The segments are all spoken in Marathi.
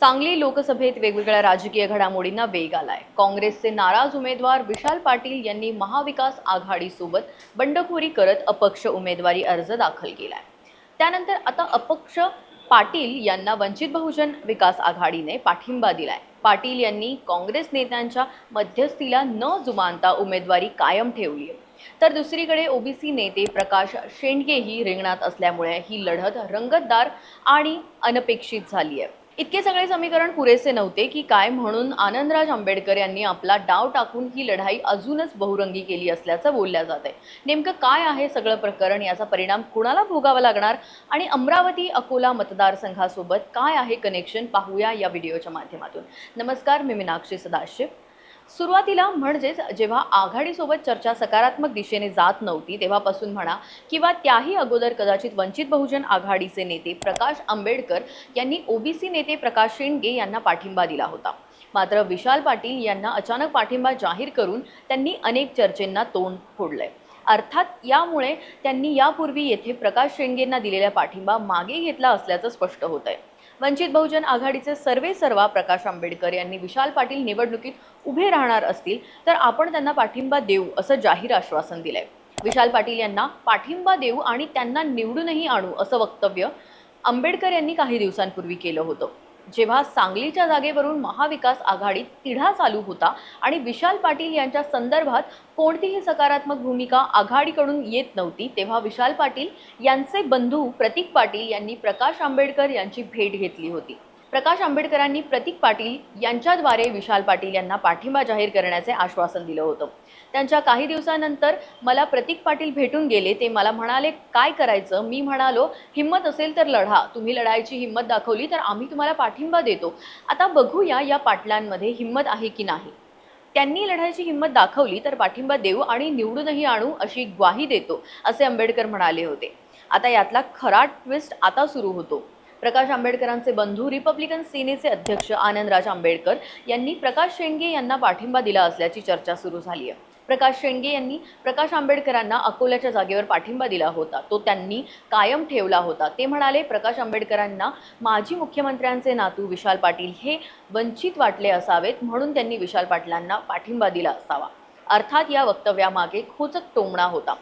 सांगली लोकसभेत वेगवेगळ्या राजकीय घडामोडींना वेग आलाय. काँग्रेसचे नाराज उमेदवार विशाल पाटील यांनी महाविकास आघाडीसोबत बंडखोरी करत अपक्ष उमेदवारी अर्ज दाखल केलाय. त्यानंतर आता अपक्ष पाटील यांना वंचित बहुजन विकास आघाडीने पाठिंबा दिलाय. पाटील यांनी काँग्रेस नेत्यांच्या मध्यस्थीला न जुमानता उमेदवारी कायम ठेवली आहे. तर दुसरीकडे ओबीसी नेते प्रकाश शेंडगेही रिंगणात असल्यामुळे ही लढत रंगतदार आणि अनपेक्षित झाली आहे. इतके सगळे समीकरण पुरेसे नव्हते की काय म्हणून आनंदराज आंबेडकर यांनी आपला डाव टाकून ही लढाई अजूनच बहुरंगी केली असल्याचं बोलल्या जात आहे. नेमकं काय आहे सगळं प्रकरण? याचा परिणाम कुणाला भोगावा लागणार? आणि अमरावती अकोला मतदारसंघासोबत काय आहे कनेक्शन पाहूया या व्हिडिओच्या माध्यमातून. नमस्कार मी मीनाक्षी सदाशिव. सुरुवातीला म्हणजेच जेव्हा आघाडीसोबत चर्चा सकारात्मक दिशेने जात नव्हती तेव्हापासून म्हणा किंवा त्याही अगोदर कदाचित वंचित बहुजन आघाडीचे नेते प्रकाश आंबेडकर यांनी ओबीसी नेते प्रकाश शेंडगे यांना पाठिंबा दिला होता. मात्र विशाल पाटील यांना अचानक पाठिंबा जाहीर करून त्यांनी अनेक चर्चेंना तोंड फोडलंय. अर्थात यामुळे त्यांनी यापूर्वी येथे प्रकाश शेंगेंना दिलेला पाठिंबा मागे घेतला असल्याचं स्पष्ट होत आहे वंचित बहुजन आघाडीचे सर्वे सर्वा प्रकाश आंबेडकर यांनी विशाल पाटील निवडणुकीत उभे राहणार असतील तर आपण त्यांना पाठिंबा देऊ असं जाहीर आश्वासन दिलंय. विशाल पाटील यांना पाठिंबा देऊ आणि त्यांना निवडूनही आणू असं वक्तव्य आंबेडकर यांनी काही दिवसांपूर्वी केलं होतं. जेव्हा सांगलीच्या जागेवरून महाविकास आघाडीत तिढा चालू होता आणि विशाल पाटील यांच्या संदर्भात कोणतीही सकारात्मक भूमिका आघाडीकडून येत नव्हती तेव्हा विशाल पाटील यांचे बंधू प्रतीक पाटील यांनी प्रकाश आंबेडकर यांची भेट घेतली होती. प्रकाश आंबेडकरांनी प्रतीक पाटील यांच्याद्वारे विशाल पाटील यांना पाठिंबा जाहीर करण्याचे आश्वासन दिलं होतं. त्यांच्या काही दिवसानंतर मला प्रतीक पाटील भेटून गेले ते मला म्हणाले काय करायचं? मी म्हणालो हिंमत असेल तर लढा. तुम्ही लढायची हिंमत दाखवली तर आम्ही तुम्हाला पाठिंबा देतो. आता बघूया या पाटलांमध्ये हिंमत आहे की नाही. त्यांनी लढायची हिंमत दाखवली तर पाठिंबा देऊ आणि निवडूनही आणू अशी ग्वाही देतो असे आंबेडकर म्हणाले होते. आता यातला खरा ट्विस्ट आता सुरू होतो. प्रकाश आंबेडकरांचे बंधू रिपब्लिकन सेनेचे अध्यक्ष आनंदराज आंबेडकर यांनी प्रकाश शेंडगे यांना पाठिंबा दिला असल्याची चर्चा सुरू झाली आहे. प्रकाश शेंडगे यांनी प्रकाश आंबेडकरांना अकोल्याच्या जागेवर पाठिंबा दिला होता. तो त्यांनी कायम ठेवला होता. ते म्हणाले प्रकाश आंबेडकरांना माजी मुख्यमंत्र्यांचे नातू विशाल पाटील हे वंचित वाटले असावेत म्हणून त्यांनी विशाल पाटलांना पाठिंबा दिला असावा. अर्थात या वक्तव्यामागे खोचक टोमणा होता.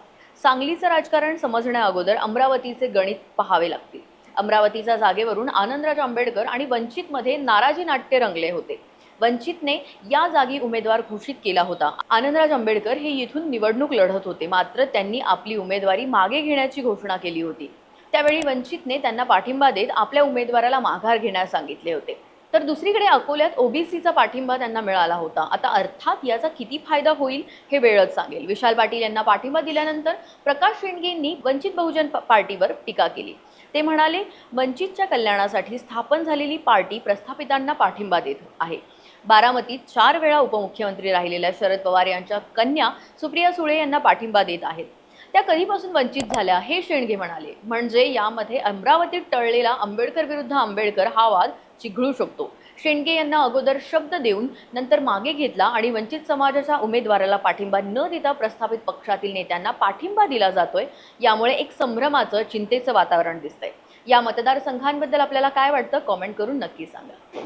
सांगलीचं राजकारण समजण्याअगोदर अमरावतीचे गणित पाहावे लागतील. अमरावतीच्या जागेवरून आनंदराज आंबेडकर आणि वंचितमध्ये नाराजी नाट्य रंगले होते. वंचितने या जागी उमेदवार घोषित केला होता. आनंदराज आंबेडकर हे येथून निवडणूक लढत होते. मात्र त्यांनी आपली उमेदवारी मागे घेण्याची घोषणा केली होती. त्यावेळी वंचितने त्यांना पाठिंबा देत आपल्या उमेदवाराला माघार घेण्यास सांगितले होते. तर दुसरीकडे अकोल्यात ओबीसीचा पाठिंबा त्यांना मिळाला होता. आता अर्थात याचा किती फायदा होईल हे वेळच सांगेल. विशाल पाटील यांना पाठिंबा दिल्यानंतर प्रकाश शेंडगेंनी वंचित बहुजन पार्टीवर टीका केली. ते म्हणाले वंचितच्या कल्याणासाठी स्थापन झालेली पार्टी प्रस्थापितांना पाठिंबा देत आहे. बारामतीत चार वेळा उपमुख्यमंत्री राहिलेल्या शरद पवार यांच्या कन्या सुप्रिया सुळे यांना पाठिंबा देत आहेत. त्या कधीपासून वंचित झाल्या हे शेणगे म्हणाले. म्हणजे यामध्ये अमरावतीत टळलेला आंबेडकर विरुद्ध आंबेडकर हा वाद चिघळू शकतो. शेंडगे यांना अगोदर शब्द देऊन नंतर मागे घेतला आणि वंचित समाजाच्या उमेदवाराला पाठिंबा न देता प्रस्थापित पक्षातील नेत्यांना पाठिंबा दिला जातोय यामुळे एक संभ्रमाचं चिंतेचं वातावरण दिसतंय. या मतदारसंघांबद्दल आपल्याला काय वाटतं? कॉमेंट करून नक्की सांगा.